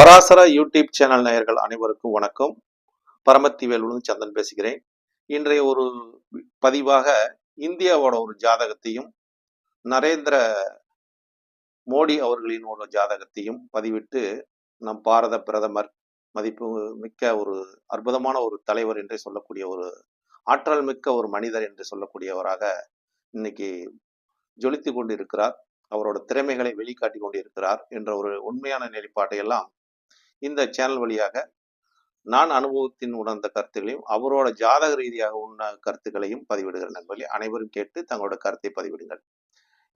Parasara YouTube channel நேயர்கள் அனைவருக்கும் வணக்கம். பரமத்தி வேலுடன் சந்தன் பேசுகிறேன். இன்றைய ஒரு பதிவாக இந்தியாவோட ஒரு ஜாதகத்தையும் நரேந்திர மோடி அவர்களின் ஒரு ஜாதகத்தையும் பதிவிட்டு நம் பாரத பிரதமர் மதிப்பு மிக்க ஒரு அற்புதமான ஒரு தலைவர் என்றே சொல்லக்கூடிய ஒரு ஆற்றல் மிக்க ஒரு மனிதர் என்று சொல்லக்கூடியவராக இன்னைக்கு ஜொலித்து கொண்டிருக்கிறார். அவரோட திறமைகளை வெளிக்காட்டி கொண்டு இருக்கிறார் என்ற ஒரு உண்மையான நிலைப்பாட்டை எல்லாம் இந்த சேனல் வழியாக நான் அனுபவத்தின் உணர்ந்த கருத்துக்களையும் அவரோட ஜாதக ரீதியாக உள்ள கருத்துக்களையும் பதிவிடுகிற நண்பர்களே. அனைவரும் கேட்டு தங்களோட கருத்தை பதிவிடுங்கள்.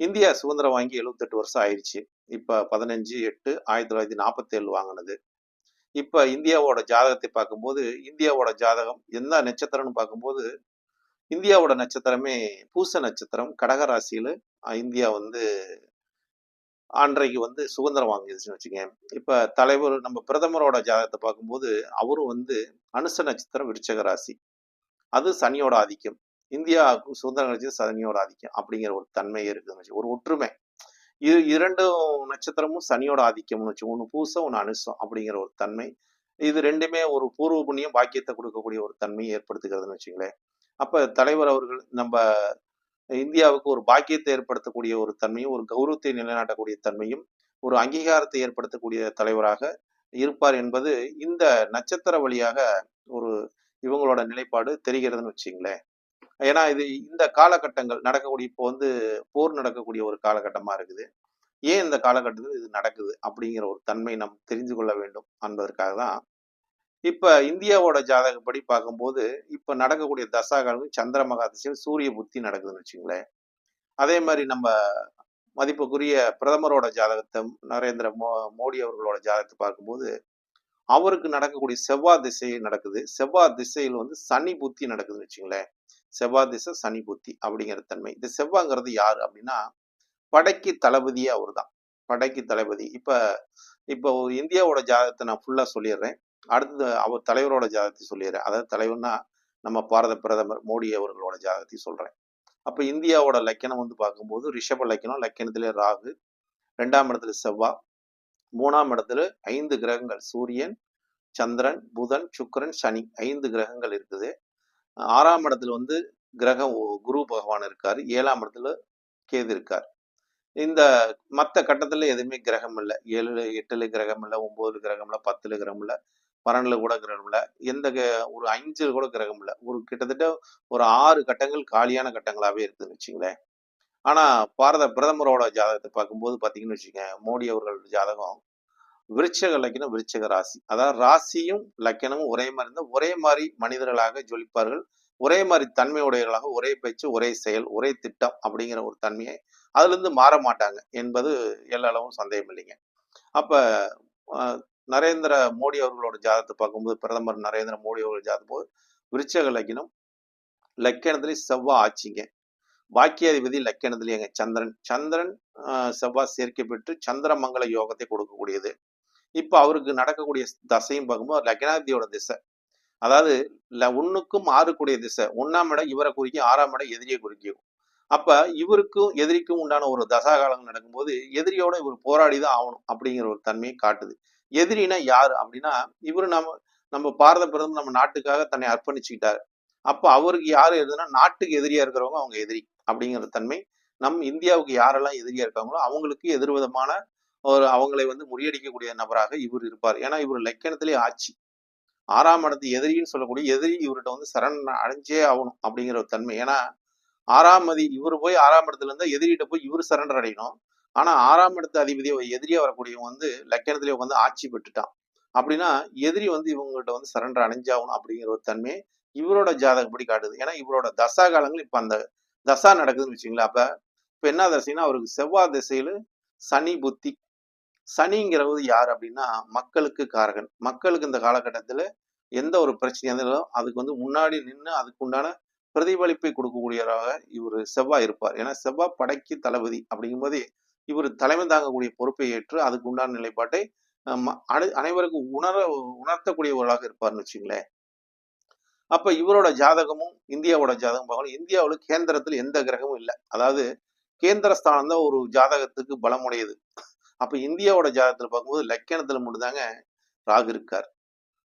இந்தியா சுதந்திரம் வாங்கி 78 வருஷம் ஆயிடுச்சு இப்ப பதினஞ்சு எட்டு ஆயிரத்தி தொள்ளாயிரத்தி நாற்பத்தி ஏழு வாங்கினது. இப்ப இந்தியாவோட ஜாதகத்தை பார்க்கும்போது இந்தியாவோட ஜாதகம் எந்த நட்சத்திரம்னு பார்க்கும்போது இந்தியாவோட நட்சத்திரமே பூச நட்சத்திரம். கடக ராசியில இந்தியா வந்து அன்றைக்கு வந்து சுதந்திரம் வாங்கிடுச்சுன்னு வச்சுக்கேன் இப்போ தலைவர் நம்ம பிரதமரோட ஜாதகத்தை பார்க்கும்போது அவரும் வந்து அனுச நட்சத்திரம் விருச்சக ராசி. அது சனியோட ஆதிக்கம். இந்தியாவுக்கு சுதந்திரம் கிடைச்சது சனியோட ஆதிக்கம் அப்படிங்கிற ஒரு தன்மை இருக்குதுன்னு வச்சு ஒரு ஒற்றுமை. இது இரண்டும் நட்சத்திரமும் சனியோட ஆதிக்கம்னு வச்சு ஒன்று பூசம் ஒன்று அனுசம் அப்படிங்கிற ஒரு தன்மை. இது ரெண்டுமே ஒரு பூர்வ புண்ணியம் பாக்கியத்தை கொடுக்கக்கூடிய ஒரு தன்மையை ஏற்படுத்துகிறதுன்னு வச்சுங்களேன் அப்போ தலைவர் அவர்கள் நம்ம இந்தியாவுக்கு ஒரு பாக்கியத்தை ஏற்படுத்தக்கூடிய ஒரு தன்மையும் ஒரு கௌரவத்தை நிலைநாட்டக்கூடிய தன்மையும் ஒரு அங்கீகாரத்தை ஏற்படுத்தக்கூடிய தலைவராக இருப்பார் என்பது இந்த நட்சத்திர வழியாக ஒரு இவங்களோட நிலைப்பாடு தெரிகிறதுன்னு வச்சுங்களேன். ஏன்னா இது இந்த காலகட்டங்கள் நடக்கக்கூடிய இப்போ வந்து போர் நடக்கக்கூடிய ஒரு காலகட்டமா இருக்குது. ஏன் இந்த காலகட்டத்தில் இது நடக்குது அப்படிங்கிற ஒரு தன்மை நாம் தெரிந்து கொள்ள வேண்டும். என்பதற்காக தான் இப்போ இந்தியாவோட ஜாதகப்படி பார்க்கும்போது இப்போ நடக்கக்கூடிய தசாகாலம் சந்திர மகாதிசயம் சூரிய புத்தி நடக்குதுன்னு வச்சுங்களேன் அதே மாதிரி நம்ம மதிப்புக்குரிய பிரதமரோட ஜாதகத்தை நரேந்திர மோ மோடி அவர்களோட ஜாதகத்தை பார்க்கும்போது அவருக்கு நடக்கக்கூடிய செவ்வாய் திசை நடக்குது. செவ்வாய் திசையில் வந்து சனி புத்தி நடக்குதுன்னு வச்சுங்களேன் செவ்வாய் திசை சனி புத்தி அப்படிங்கிற தன்மை. இந்த செவ்வாங்கிறது யார் அப்படின்னா படைக்கு தளபதியே அவர் தான் படைக்கு தளபதி. இப்போ இப்போ இந்தியாவோட ஜாதகத்தை நான் ஃபுல்லா சொல்லிடுறேன். அடுத்தது அவர் தலைவரோட ஜாதகத்தை சொல்லிடுறேன். அதாவது தலைவர்னா நம்ம பாரத பிரதமர் மோடி அவர்களோட ஜாதகத்தை சொல்றேன். அப்ப இந்தியாவோட லக்கணம் வந்து பார்க்கும்போது ரிஷப லக்கணம் லக்கணத்திலே ராகு ரெண்டாம் இடத்துல செவ்வா மூணாம் இடத்துல ஐந்து கிரகங்கள் சூரியன் சந்திரன் புதன் சுக்கரன் சனி ஐந்து கிரகங்கள் இருக்குது. ஆறாம் இடத்துல வந்து கிரகம் குரு பகவான் இருக்காரு. ஏழாம் இடத்துல கேது இருக்கார். இந்த மற்ற கட்டத்துல எதுவுமே கிரகம் இல்லை. ஏழு எட்டுல கிரகம் இல்லை ஒன்பதுல கிரகம் இல்லை பத்துல கிரகம் இல்லை. பன்னெண்டுல கூட கிரகம் இல்லை எந்த க- ஒரு அஞ்சு கூட கிரகம் இல்லை. ஒரு கிட்டத்தட்ட ஒரு ஆறு கட்டங்கள் காலியான கட்டங்களாவே இருக்குதுன்னு வச்சுங்களேன். ஆனா பாரத பிரதமரோட ஜாதகத்தை பார்க்கும்போது பார்த்தீங்கன்னு வச்சுக்கோங்க மோடி அவர்கள் ஜாதகம் விருச்சக லக்கணம் விருச்சக ராசி. அதாவது ராசியும் லக்கணமும் ஒரே மாதிரி இருந்தால் ஒரே மாதிரி மனிதர்களாக ஜொலிப்பார்கள். ஒரே மாதிரி தன்மையுடையவர்களாக ஒரே பேச்சு ஒரே செயல் ஒரே திட்டம் அப்படிங்கிற ஒரு தன்மையை அதுல இருந்து மாற மாட்டாங்க என்பது எல்லா அளவும் சந்தேகம் இல்லைங்க. அப்ப அஹ், நரேந்திர மோடி அவர்களோட ஜாதகத்தை பார்க்கும்போது பிரதமர் நரேந்திர மோடி அவர்கள் ஜாதகம் போது விருச்சக லக்கினம் லக்கணத்திலே செவ்வாய் ஆட்சிங்க. பாக்கியாதிபதி லக்கணத்திலேங்க சந்திரன். சந்திரன் செவ்வாய் சேர்க்கை பெற்று சந்திரமங்கல யோகத்தை கொடுக்கக்கூடியது. இப்ப அவருக்கு நடக்கக்கூடிய தசையும் பார்க்கும்போது லக்னாதியோட திசை. அதாவது ல- ஒண்ணுக்கும் ஆறுக்குடைய திசை. ஒண்ணாம் இடம் இவரை குறிக்கும் ஆறாம் இடம் எதிரியை குறிக்கும். அப்ப இவருக்கும் எதிரிக்கும் உண்டான ஒரு தசாகாலம் நடக்கும்போது எதிரியோட இவர் போராடி தான் ஆகணும் அப்படிங்கிற ஒரு தன்மையை காட்டுது. எதிரினா யாரு? அப்படின்னா இவரு நம்ம நம்ம பாரத பிரதமர் நம்ம நாட்டுக்காக தன்னை அர்ப்பணிச்சுக்கிட்டாரு. அப்ப அவருக்கு யாரு எதுனா நாட்டுக்கு எதிரியா இருக்கிறவங்க அவங்க எதிரி அப்படிங்கிற தன்மை நம் இந்தியாவுக்கு யாரெல்லாம் எதிரியா இருக்காங்களோ அவங்களுக்கு எதிர்விதமான ஒரு அவங்களை வந்து முறியடிக்கக்கூடிய நபராக இவர் இருப்பார். ஏன்னா இவர் லக்கணத்திலே ஆட்சி. ஆறாம் இடத்து எதிரின்னு சொல்லக்கூடிய எதிரி இவர்கிட்ட வந்து சரண் அடைஞ்சே ஆகணும் அப்படிங்கிற ஒரு தன்மை. ஏன்னா ஆறாம் மதி இவர் போய் ஆறாம் இடத்துல இருந்தா எதிரிகிட்ட போய் இவர் சரண்டர் அடையணும். ஆனா ஆறாம் இடத்து அதிபதி எதிரியா வரக்கூடியவங்க வந்து லக்கணத்திலே வந்து ஆட்சி பெற்றுட்டான். அப்படின்னா எதிரி வந்து இவங்ககிட்ட வந்து சரண்டர் அணிஞ்சாகணும் அப்படிங்கிற ஒரு தன்மையை இவரோட ஜாதகப்படி காட்டுது. ஏன்னா இவரோட தசா காலங்கள் இப்ப அந்த தசா நடக்குதுன்னு வச்சுங்களா அப்ப இப்ப என்ன தசைன்னா அவருக்கு செவ்வாய் திசையில சனி புத்தி. சனிங்கிறவது யார் அப்படின்னா மக்களுக்கு காரகன். மக்களுக்கு இந்த காலகட்டத்துல எந்த ஒரு பிரச்சனையாக இருந்தாலும் அதுக்கு வந்து முன்னாடி நின்று அதுக்கு உண்டான பிரதிபலிப்பை கொடுக்கக்கூடியவராக இவர் செவ்வாய் இருப்பார். ஏன்னா செவ்வாய் படைக்கு தளபதி அப்படிங்கும்போது இவர் தலைமை தாங்கக்கூடிய பொறுப்பை ஏற்று அதுக்கு உண்டான நிலைப்பாட்டை அனை- அனைவருக்கும் உணர உணர்த்தக்கூடியவர்களாக இருப்பார்னு வச்சுங்களேன் அப்ப இவரோட ஜாதகமும் இந்தியாவோட ஜாதகம் பார்க்கணும். இந்தியாவில் கேந்திரத்தில் எந்த கிரகமும் இல்லை. அதாவது கேந்திரஸ்தானம் தான் ஒரு ஜாதகத்துக்கு பலமுடையது. அப்ப இந்தியாவோட ஜாதகத்தில் பார்க்கும்போது லக்கணத்துல மட்டும்தாங்க ராகு இருக்கார்.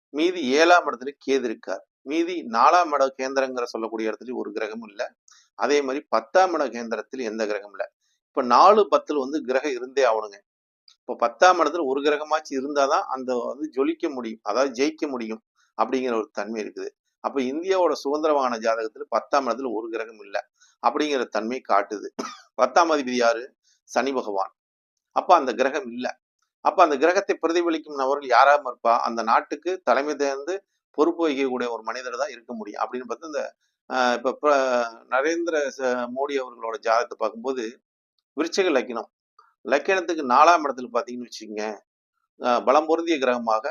மீதி ஏழாம் இடத்துல கேது இருக்கார். மீதி நாலாம் இட கேந்திரங்கிற சொல்லக்கூடிய இடத்துல ஒரு கிரகமும் இல்லை. அதே மாதிரி பத்தாம் இட கேந்திரத்தில் எந்த கிரகமும் இல்லை. இப்ப நாலு பத்துல வந்து கிரகம் இருந்தே ஆகணுங்க. இப்போ பத்தாம் இடத்துல ஒரு கிரகமாச்சு இருந்தாதான் அந்த வந்து ஜொலிக்க முடியும். அதாவது ஜெயிக்க முடியும் அப்படிங்கிற ஒரு தன்மை இருக்குது. அப்ப இந்தியாவோட சுதந்திரமான ஜாதகத்துல பத்தாம் இடத்துல ஒரு கிரகம் இல்லை அப்படிங்கிற தன்மை காட்டுது. பத்தாம் அதிபதி யாரு? சனி பகவான். அப்ப அந்த கிரகம் இல்லை. அப்ப அந்த கிரகத்தை பிரதிபலிக்கும் நபர்கள் யாராம இருப்பா? அந்த நாட்டுக்கு தலைமை தேர்ந்து பொறுப்பு வகிக்கக்கூடிய ஒரு மனிதர் தான் இருக்க முடியும். அப்படின்னு பார்த்தா இந்த ஆஹ் இப்ப நரேந்திர ச- மோடி அவர்களோட ஜாதகத்தை பார்க்கும்போது விருச்சிக லக்கினம். லக்கினத்துக்கு நாலாம் இடத்துல பார்த்தீங்கன்னு வச்சுக்கோங்க பலம் பொருந்திய கிரகமாக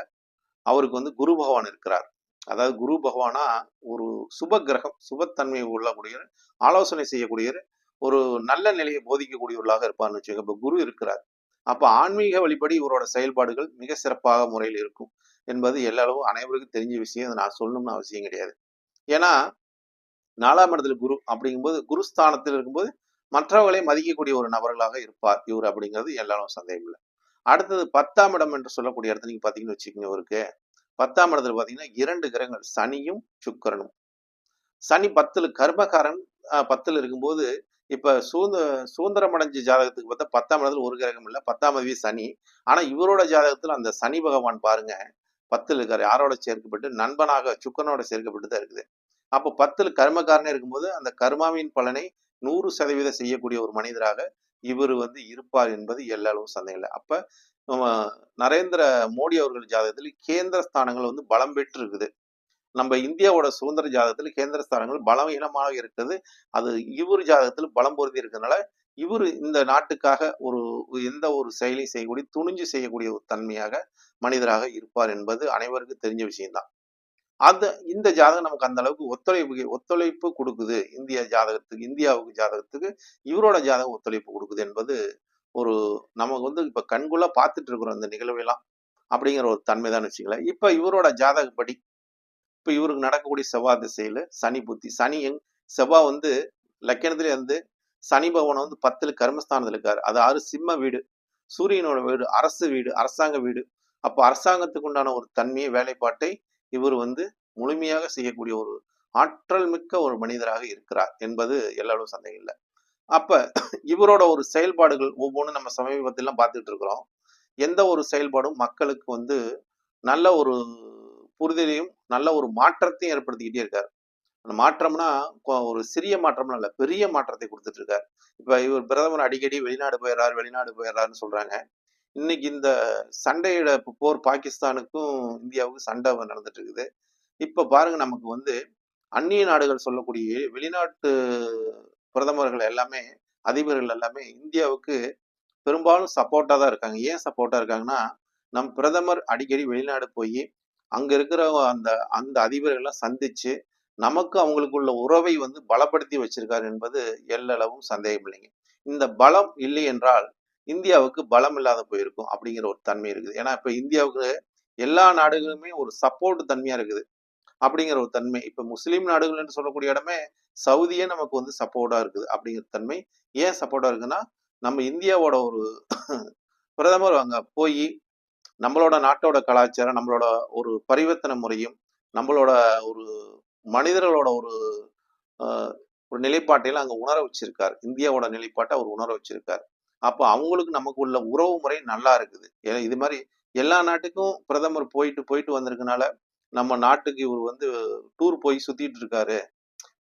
அவருக்கு வந்து குரு பகவான் இருக்கிறார். அதாவது குரு பகவானா ஒரு சுப கிரகம் சுபத்தன்மை உள்ளக்கூடிய ஆலோசனை செய்யக்கூடிய ஒரு நல்ல நிலையை போதிக்கக்கூடியவர்களாக இருப்பார்னு வச்சுக்கோங்க. இப்போ குரு இருக்கிறார். அப்ப ஆன்மீக வழிபடி இவரோட செயல்பாடுகள் மிக சிறப்பாக முறையில் இருக்கும் என்பது எல்லாளவும் அனைவருக்கும் தெரிஞ்ச விஷயம். அதை நான் சொல்லணும்னு அவசியம் கிடையாது. ஏன்னா நாலாம் இடத்துல குரு அப்படிங்கும்போது குருஸ்தானத்தில் இருக்கும்போது மற்றவர்களை மதிக்கக்கூடிய ஒரு நபர்களாக இருப்பார். இவர் அப்படிங்கிறது எல்லாரும் சந்தேகம் இல்லை. அடுத்தது பத்தாம் இடம் என்று சொல்லக்கூடிய இடத்துல நீங்க பாத்தீங்கன்னு வச்சுக்கோங்க இவருக்கு. பத்தாம் இடத்துல பாத்தீங்கன்னா இரண்டு கிரகங்கள் சனியும் சுக்கரனும். சனி பத்துல கர்மகாரன் பத்துல இருக்கும்போது இப்ப சுதந்திர சுதந்திரம் அடைஞ்ச ஜாதகத்துக்கு பார்த்தா பத்தாம் இடத்துல ஒரு கிரகம் இல்லை பத்தாம் அதிபதி சனி. ஆனா இவரோட ஜாதகத்துல அந்த சனி பகவான் பாருங்க பத்துல இருக்காரு. யாரோட சேர்க்கப்பட்டு? நண்பனாக சுக்கரனோட சேர்க்கப்பட்டு தான் இருக்குது. அப்போ பத்துல கர்மக்காரனே இருக்கும்போது அந்த கர்மாவின் பலனை நூறு சதவீதம் செய்யக்கூடிய ஒரு மனிதராக இவர் வந்து இருப்பார் என்பது எல்லாளவும் சந்தேகம் இல்லை. அப்ப நரேந்திர மோடி அவர்கள் ஜாதகத்தில் கேந்திர ஸ்தானங்கள் வந்து பலம் பெற்று இருக்குது நம்ம இந்தியாவோட சுதந்திர ஜாதகத்தில் கேந்திர ஸ்தானங்கள் பலவீனமாக இருக்குது. அது இவர் ஜாதகத்தில் பலம் பொருந்தி இருக்கிறதுனால இவர் இந்த நாட்டுக்காக ஒரு எந்த ஒரு செயலையும் செய்யக்கூடிய துணிஞ்சு செய்யக்கூடிய ஒரு தன்மையாக மனிதராக இருப்பார் என்பது அனைவருக்கும் தெரிஞ்ச விஷயம்தான். அந்த இந்த ஜாதகம் நமக்கு அந்த அளவுக்கு ஒத்துழைப்பு ஒத்துழைப்பு கொடுக்குது. இந்திய ஜாதகத்துக்கு இந்தியாவுக்கு ஜாதகத்துக்கு இவரோட ஜாதகம் ஒத்துழைப்பு கொடுக்குது என்பது ஒரு நமக்கு வந்து இப்ப கண்குள்ள பார்த்துட்டு இருக்கிறோம் இந்த நிகழ்வையெல்லாம் அப்படிங்கிற ஒரு தன்மை தான் இப்ப இவரோட ஜாதகப்படி இப்ப இவருக்கு நடக்கக்கூடிய செவ்வாய் திசையில சனி புத்தி சனி எங் செவ்வாய் வந்து லக்கணத்துல இருந்து சனி பகவான் வந்து பத்துல கர்மஸ்தானத்துல இருக்காரு. அது ஆறு சிம்ம வீடு சூரியனோட வீடு அரசு வீடு அரசாங்க வீடு. அப்ப அரசாங்கத்துக்கு உண்டான ஒரு தன்மையை வேலைப்பாட்டை இவர் வந்து முழுமையாக செய்யக்கூடிய ஒரு ஆற்றல் மிக்க ஒரு மனிதராக இருக்கிறார் என்பது எல்லாரும் சந்தேகம் இல்லை. அப்ப இவரோட ஒரு செயல்பாடுகள் ஒவ்வொன்றும் நம்ம சமீபத்திலாம் பார்த்துட்டு இருக்கிறோம். எந்த ஒரு செயல்பாடும் மக்களுக்கு வந்து நல்ல ஒரு புரிதலையும் நல்ல ஒரு மாற்றத்தையும் ஏற்படுத்திக்கிட்டே இருக்காரு. அந்த மாற்றம்னா ஒரு சிறிய மாற்றம்லாம் இல்லை பெரிய மாற்றத்தை கொடுத்துட்டு இருக்காரு. இப்ப இவர் பிரதமர் அடிக்கடி வெளிநாடு போயிடுறாரு வெளிநாடு போயிடுறாருன்னு சொல்றாங்க. இன்னைக்கு இந்த சண்டையிட போர் பாகிஸ்தானுக்கும் இந்தியாவுக்கும் சண்டை நடந்துட்டு இருக்குது இப்ப பாருங்க நமக்கு வந்து அந்நிய நாடுகள் சொல்லக்கூடிய வெளிநாட்டு பிரதமர்கள் எல்லாமே அதிபர்கள் எல்லாமே இந்தியாவுக்கு பெரும்பாலும் சப்போர்ட்டா தான் இருக்காங்க. ஏன் சப்போர்ட்டா இருக்காங்கன்னா நம் பிரதமர் அடிக்கடி வெளிநாடு போய் அங்க இருக்கிற அந்த அந்த அதிபர்கள்லாம் சந்திச்சு நமக்கு அவங்களுக்குள்ள உறவை வந்து பலப்படுத்தி வச்சிருக்காரு என்பது எல்லளவும் சந்தேகம் இல்லைங்க இந்த பலம் இல்லை என்றால் இந்தியாவுக்கு பலம் இல்லாத போயிருக்கும் அப்படிங்கிற ஒரு தன்மை இருக்குது. ஏன்னா இப்போ இந்தியாவுக்கு எல்லா நாடுகளுமே ஒரு சப்போர்ட் தன்மையா இருக்குது அப்படிங்கிற ஒரு தன்மை. இப்போ முஸ்லீம் நாடுகள் என்று சொல்லக்கூடிய இடமே சவுதியே நமக்கு வந்து சப்போர்ட்டா இருக்குது அப்படிங்கிற தன்மை. ஏன் சப்போர்ட்டா இருக்குன்னா நம்ம இந்தியாவோட ஒரு பிரதமர் அங்க போய் நம்மளோட நாட்டோட கலாச்சாரம் நம்மளோட ஒரு பரிவர்த்தனை முறையும் நம்மளோட ஒரு மனிதர்களோட ஒரு ஒரு நிலைப்பாட்டையெல்லாம் அங்கே உணர வச்சிருக்காரு. இந்தியாவோட நிலைப்பாட்டை அவர் உணர வச்சிருக்காரு. அப்போ அவங்களுக்கு நமக்கு உள்ள உறவு முறை நல்லா இருக்குது. இது மாதிரி எல்லா நாட்டுக்கும் பிரதமர் போயிட்டு போயிட்டு வந்திருக்கனால நம்ம நாட்டுக்கு இவர் வந்து டூர் போய் சுத்திட்டு இருக்காரு.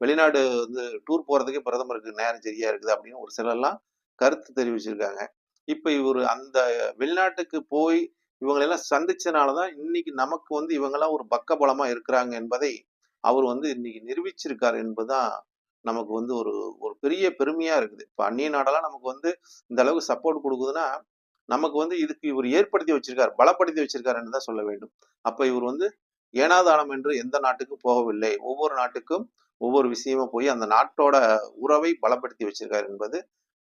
வெளிநாடு வந்து டூர் போறதுக்கே பிரதமருக்கு நேரம் சரியா இருக்குது அப்படின்னு ஒரு சிலர்லாம் கருத்து தெரிவிச்சிருக்காங்க. இப்ப இவர் அந்த வெளிநாட்டுக்கு போய் இவங்களெல்லாம் சந்திச்சனாலதான் இன்னைக்கு நமக்கு வந்து இவங்கெல்லாம் ஒரு பக்கபலமா இருக்கிறாங்க என்பதை அவர் வந்து இன்னைக்கு நிரூபிச்சிருக்காரு என்பதுதான் நமக்கு வந்து ஒரு ஒரு பெரிய பெருமையா இருக்குது. இப்போ அந்நிய நாடெல்லாம் நமக்கு வந்து இந்த அளவுக்கு சப்போர்ட் கொடுக்குதுன்னா நமக்கு வந்து இதுக்கு இவர் ஏற்படுத்தி வச்சிருக்காரு பலப்படுத்தி வச்சிருக்காருன்னு தான் சொல்ல வேண்டும். அப்ப இவர் வந்து ஏனாதானம் என்று எந்த நாட்டுக்கும் போகவில்லை. ஒவ்வொரு நாட்டுக்கும் ஒவ்வொரு விஷயமா போய் அந்த நாட்டோட உறவை பலப்படுத்தி வச்சிருக்காரு என்பது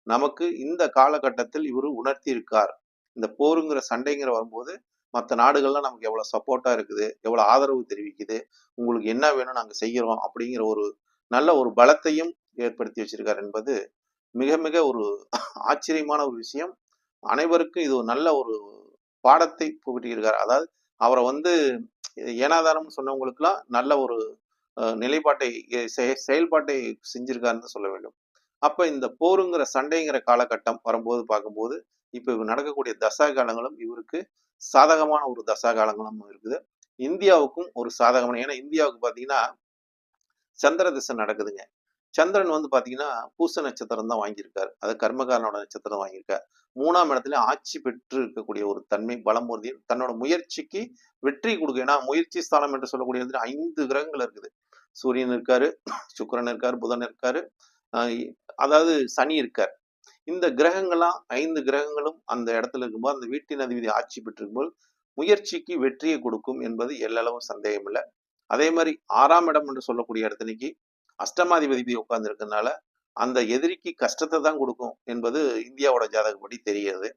நமக்கு இந்த காலகட்டத்தில் இவர் உணர்த்தி இருக்கார் இந்த போருங்கிற சண்டைங்கிற வரும்போது மற்ற நாடுகள்லாம் நமக்கு எவ்வளவு சப்போர்ட்டா இருக்குது எவ்வளவு ஆதரவு தெரிவிக்குது உங்களுக்கு என்ன வேணும் நாங்க செய்கிறோம் அப்படிங்கிற ஒரு நல்ல ஒரு பலத்தையும் ஏற்படுத்தி வச்சிருக்கார் என்பது மிக மிக ஒரு ஆச்சரியமான ஒரு விஷயம். அனைவருக்கும் இது ஒரு நல்ல ஒரு பாடத்தை புகட்டியிருக்கார். அதாவது அவரை வந்து ஏனாதாரம் சொன்னவங்களுக்குலாம் நல்ல ஒரு நிலைப்பாட்டை செயல்பாட்டை செஞ்சிருக்காருன்னு சொல்ல வேண்டும். அப்ப இந்த போருங்கிற சண்டைங்கிற காலகட்டம் வரும்போது பார்க்கும்போது இப்ப இவர் நடக்கக்கூடிய தசா காலங்களும் இவருக்கு சாதகமான ஒரு தசா காலங்களும் இருக்குது. இந்தியாவுக்கும் ஒரு சாதகமான ஏன்னா இந்தியாவுக்கு பாத்தீங்கன்னா சந்திர திசை நடக்குதுங்க. சந்திரன் வந்து பாத்தீங்கன்னா பூச நட்சத்திரம் தான் வாங்கியிருக்காரு. அது கர்மகாரனோட நட்சத்திரம் வாங்கியிருக்காரு. மூணாம் இடத்துல ஆட்சி பெற்று இருக்கக்கூடிய ஒரு தன்மை பலம் பொருந்தி தன்னோட முயற்சிக்கு வெற்றி கொடுக்கும் ஏன்னா முயற்சி ஸ்தானம் என்று சொல்லக்கூடிய ஐந்து கிரகங்கள் இருக்குது. சூரியன் இருக்காரு சுக்கிரன் இருக்காரு புதன் இருக்காரு அதாவது சனி இருக்கார். இந்த கிரகங்கள்லாம் ஐந்து கிரகங்களும் அந்த இடத்துல இருக்கும்போது அந்த வீட்டின் அதிபதி ஆட்சி பெற்றிருக்கும்போது முயற்சிக்கு வெற்றியை கொடுக்கும் என்பது எல்லளவும் சந்தேகம் இல்லை அதே மாதிரி ஆறாம் இடம் என்று சொல்லக்கூடிய இடத்துலைக்கு அஷ்டமாதிபதி உட்கார்ந்து இருக்கறனால அந்த எதிரிக்கு கஷ்டத்தை தான் கொடுக்கும் என்பது இந்தியாவோட ஜாதகப்படி தெரிகிறது.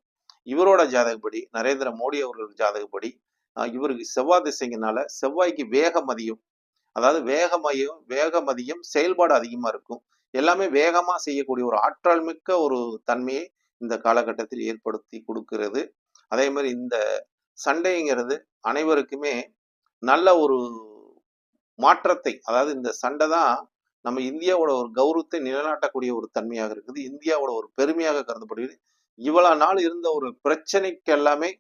இவரோட ஜாதகப்படி நரேந்திர மோடி அவர்கள் ஜாதகப்படி இவருக்கு செவ்வாய் திசைங்கனால செவ்வாய்க்கு வேகம் அதிகம் அதாவது வேகமயம் வேகமதியம் செயல்பாடு அதிகமா இருக்கும். எல்லாமே வேகமா செய்யக்கூடிய ஒரு ஆற்றல் மிக்க ஒரு தன்மையை இந்த காலகட்டத்தில் ஏற்படுத்தி கொடுக்கிறது. அதே மாதிரி இந்த சண்டைங்கிறது அனைவருக்குமே நல்ல ஒரு மாற்றத்தை அதாவது இந்த சண்டை தான் நம்ம இந்தியாவோட ஒரு கௌரவத்தை நிலைநாட்டக்கூடிய ஒரு தன்மையாக இருக்குது. இந்தியாவோட ஒரு பெருமையாக கருதப்படுகிறது. இவ்வளவு நாள் இருந்த ஒரு பிரச்சனைக்கு எல்லாமே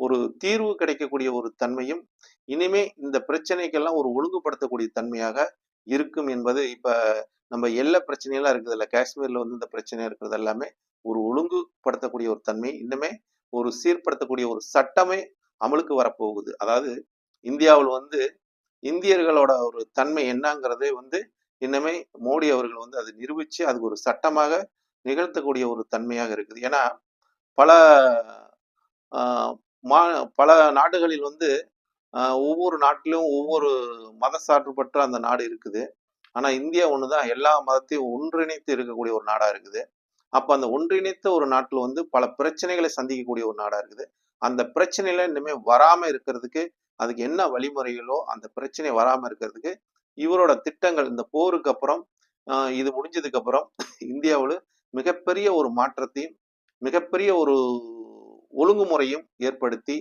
ஒரு தீர்வு கிடைக்கக்கூடிய ஒரு தன்மையும் இனிமே இந்த பிரச்சனைக்கெல்லாம் ஒரு ஒழுங்குபடுத்தக்கூடிய தன்மையாக இருக்கும் என்பது இப்ப நம்ம எல்லா பிரச்சனையெல்லாம் இருக்குது இல்லை காஷ்மீர்ல வந்து இந்த பிரச்சனை இருக்கிறது எல்லாமே ஒரு ஒழுங்குபடுத்தக்கூடிய ஒரு தன்மை இன்னுமே ஒரு சீர்படுத்தக்கூடிய ஒரு சட்டமே அமலுக்கு வரப்போகுது. அதாவது இந்தியாவில் வந்து இந்தியர்களோட ஒரு தன்மை என்னங்கிறதே வந்து இன்னமே மோடி அவர்கள் வந்து அதை நிரூபித்து அதுக்கு ஒரு சட்டமாக நிகழ்த்தக்கூடிய ஒரு தன்மையாக இருக்குது. ஏன்னா பல ஆஹ், மா பல நாடுகளில் வந்து ஆஹ், ஒவ்வொரு நாட்டிலும் ஒவ்வொரு மத சார்பற்ற அந்த நாடு இருக்குது. ஆனா இந்தியா ஒண்ணுதான் எல்லா மதத்தையும் ஒன்றிணைத்து இருக்கக்கூடிய ஒரு நாடாக இருக்குது. அப்போ அந்த ஒன்றிணைத்த ஒரு நாட்டில் வந்து பல பிரச்சனைகளை சந்திக்கக்கூடிய ஒரு நாடாக இருக்குது. அந்த பிரச்சனையில இனிமே வராமல் இருக்கிறதுக்கு அதுக்கு என்ன வழிமுறைகளோ அந்த பிரச்சனை வராமல் இருக்கிறதுக்கு இவரோட திட்டங்கள் இந்த போருக்கு அப்புறம் இது முடிஞ்சதுக்கு அப்புறம் இந்தியாவில் மிகப்பெரிய ஒரு மாற்றத்தையும் மிகப்பெரிய ஒரு ஒழுங்குமுறையும் ஏற்படுத்தி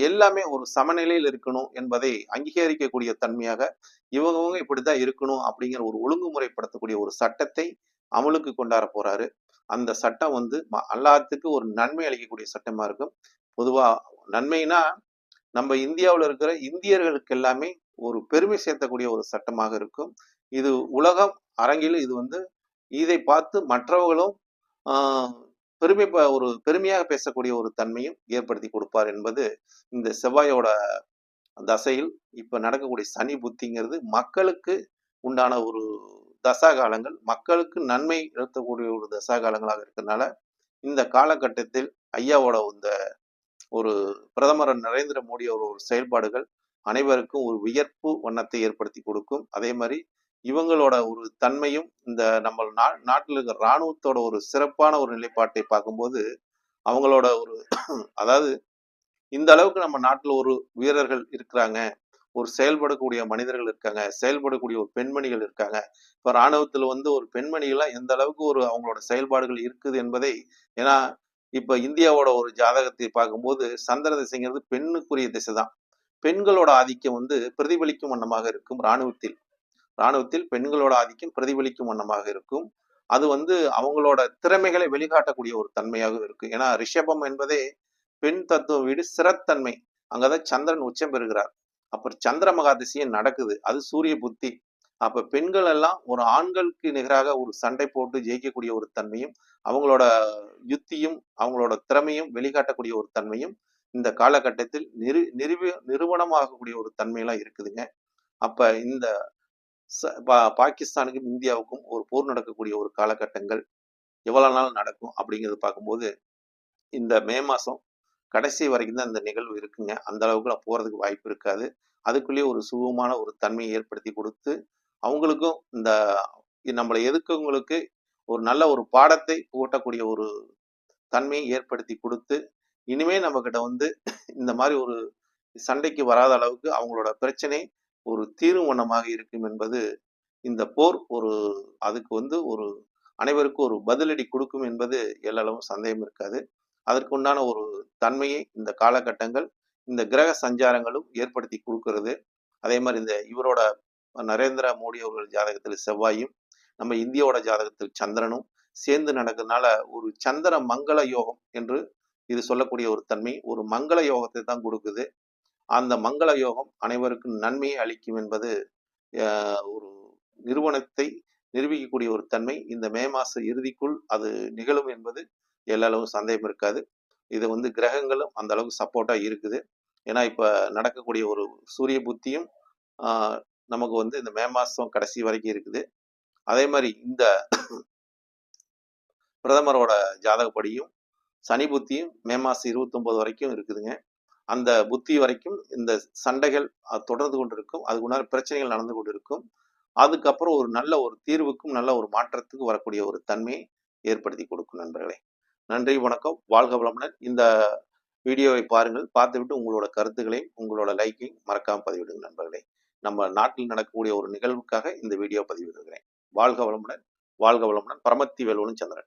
எல்லாமே ஒரு சமநிலையில் இருக்கணும் என்பதை அங்கீகரிக்கக்கூடிய தன்மையாக இவங்கவங்க இப்படித்தான் இருக்கணும் அப்படிங்கிற ஒரு ஒழுங்குமுறைப்படுத்தக்கூடிய ஒரு சட்டத்தை அமலுக்கு கொண்டாட போறாரு. அந்த சட்டம் வந்து ம- எல்லாத்துக்கும் ஒரு நன்மை அளிக்கக்கூடிய சட்டமா இருக்கும். பொதுவா நன்மைனா நம்ம இந்தியாவில் இருக்கிற இந்தியர்களுக்கு எல்லாமே ஒரு பெருமை சேர்த்தக்கூடிய ஒரு சட்டமாக இருக்கும். இது உலகம் அரங்கில் இது வந்து இதை பார்த்து மற்றவர்களும் பெருமை ஒரு பெருமையாக பேசக்கூடிய ஒரு தன்மையும் ஏற்படுத்தி கொடுப்பார் என்பது இந்த செவ்வாயோட தசையில் இப்போ நடக்கக்கூடிய சனி புத்திங்கிறது மக்களுக்கு உண்டான ஒரு தசா காலங்கள் மக்களுக்கு நன்மை எழுத்தக்கூடிய ஒரு தசா காலங்களாக இருக்கிறதுனால இந்த காலகட்டத்தில் ஐயாவோட இந்த ஒரு பிரதமர் நரேந்திர மோடி அவரோட ஒரு செயல்பாடுகள் அனைவருக்கும் ஒரு வியர்ப்பு வண்ணத்தை ஏற்படுத்தி கொடுக்கும். அதே மாதிரி இவங்களோட ஒரு தன்மையும் இந்த நம்ம நா நாட்டில் இருக்கிற இராணுவத்தோட ஒரு சிறப்பான ஒரு நிலைப்பாட்டை பார்க்கும்போது அவங்களோட ஒரு அதாவது இந்த அளவுக்கு நம்ம நாட்டில் ஒரு வீரர்கள் இருக்கிறாங்க ஒரு செயல்படக்கூடிய மனிதர்கள் இருக்காங்க செயல்படக்கூடிய ஒரு பெண்மணிகள் இருக்காங்க. இப்ப ராணுவத்துல வந்து ஒரு பெண்மணிகள்லாம் எந்த அளவுக்கு ஒரு அவங்களோட செயல்பாடுகள் இருக்குது என்பதை ஏன்னா இப்ப இந்தியாவோட ஒரு ஜாதகத்தை பார்க்கும்போது சந்திர திசைங்கிறது பெண்ணுக்குரிய திசை தான் பெண்களோட ஆதிக்கம் வந்து பிரதிபலிக்கும் வண்ணமாக இருக்கும் ராணுவத்தில். ராணுவத்தில் பெண்களோட ஆதிக்கம் பிரதிபலிக்கும் வண்ணமாக இருக்கும். அது வந்து அவங்களோட திறமைகளை வெளிக்காட்டக்கூடிய ஒரு தன்மையாக இருக்கும். ஏன்னா ரிஷபம் என்பதே பெண் தத்துவ வீடு சிறத்தன்மை அங்கதான் சந்திரன் உச்சம் பெறுகிறார். அப்புறம் சந்திர மகாதிசையும் நடக்குது. அது சூரிய புத்தி. அப்ப பெண்கள் எல்லாம் ஒரு ஆண்களுக்கு நிகராக ஒரு சண்டை போட்டு ஜெயிக்கக்கூடிய ஒரு தன்மையும் அவங்களோட யுத்தியும் அவங்களோட திறமையும் வெளிக்காட்டக்கூடிய ஒரு தன்மையும் இந்த காலகட்டத்தில் நிறு நிறுவ நிறுவனமாகக்கூடிய ஒரு தன்மையெல்லாம் இருக்குதுங்க. அப்ப இந்த பா- பாகிஸ்தானுக்கும் இந்தியாவுக்கும் ஒரு போர் நடக்கக்கூடிய ஒரு காலகட்டங்கள் எவ்வளவு நாள் நடக்கும் அப்படிங்கிறது பார்க்கும்போது இந்த மே மாசம் கடைசி வரைக்கும் தான் இந்த நிகழ்வு இருக்குங்க. அந்த அளவுக்கு போகிறதுக்கு போறதுக்கு வாய்ப்பு இருக்காது. அதுக்குள்ளேயே ஒரு சுகமான ஒரு தன்மையை ஏற்படுத்தி கொடுத்து அவங்களுக்கும் இந்த நம்மளை எதுக்கவங்களுக்கு ஒரு நல்ல ஒரு பாடத்தை புகட்டக்கூடிய ஒரு தன்மையை ஏற்படுத்தி கொடுத்து இனிமே நம்ம கிட்ட வந்து இந்த மாதிரி ஒரு சண்டைக்கு வராத அளவுக்கு அவங்களோட பிரச்சனை ஒரு தீர்மானமாக இருக்கும் என்பது இந்த போர் ஒரு அதுக்கு வந்து ஒரு அனைவருக்கும் ஒரு பதிலடி கொடுக்கும் என்பது எல்லளவும் சந்தேகம் இருக்காது. அதற்குண்டான ஒரு தன்மையை இந்த காலகட்டங்கள் இந்த கிரக சஞ்சாரங்களும் ஏற்படுத்தி கொடுக்கிறது. அதே மாதிரி இந்த இவரோட நரேந்திர மோடி அவர்கள் ஜாதகத்தில் செவ்வாயும் நம்ம இந்தியாவோட ஜாதகத்தில் சந்திரனும் சேர்ந்து நடக்கிறதுனால ஒரு சந்திர மங்கள யோகம் என்று இது சொல்லக்கூடிய ஒரு தன்மை ஒரு மங்கள யோகத்தை தான் கொடுக்குது. அந்த மங்கள யோகம் அனைவருக்கும் நன்மையை அளிக்கும் என்பது ஒரு நிறுவனத்தை நிரூபிக்கக்கூடிய ஒரு தன்மை. இந்த மே மாச இறுதிக்குள் அது நிகழும் என்பது எல்லா அளவும் சந்தேகம் இருக்காது. இது வந்து கிரகங்களும் அந்த அளவுக்கு சப்போர்ட்டா இருக்குது. ஏன்னா இப்ப நடக்கக்கூடிய ஒரு சூரிய புத்தியும் நமக்கு வந்து இந்த மே மாதம் கடைசி வரைக்கும் இருக்குது. அதே மாதிரி இந்த பிரதமரோட ஜாதகப்படியும் சனி புத்தியும் மே மாதம் இருபத்தொன்பது வரைக்கும் இருக்குதுங்க. அந்த புத்தி வரைக்கும் இந்த சண்டைகள் தொடர்ந்து தொடர்ந்து கொண்டிருக்கும். அதுக்கு உண்டான பிரச்சனைகள் நடந்து கொண்டிருக்கும். அதுக்கப்புறம் ஒரு நல்ல ஒரு தீர்வுக்கும் நல்ல ஒரு மாற்றத்துக்கு வரக்கூடிய ஒரு தன்மையை ஏற்படுத்தி கொடுக்கும் நண்பர்களே. நன்றி வணக்கம். வாழ்க வளமுடன். இந்த வீடியோவை பாருங்கள். பார்த்துவிட்டு உங்களோட கருத்துக்களையும் உங்களோட லைக்கையும் மறக்காமல் பதிவிடுங்க நண்பர்களே. நம்ம நாட்டில் நடக்கக்கூடிய ஒரு நிகழ்வுக்காக இந்த வீடியோ பதிவிடுகிறேன். வாழ்க வளமுடன் வாழ்க வளமுடன். பரமத்தி வேலுவனும் சந்திரன்.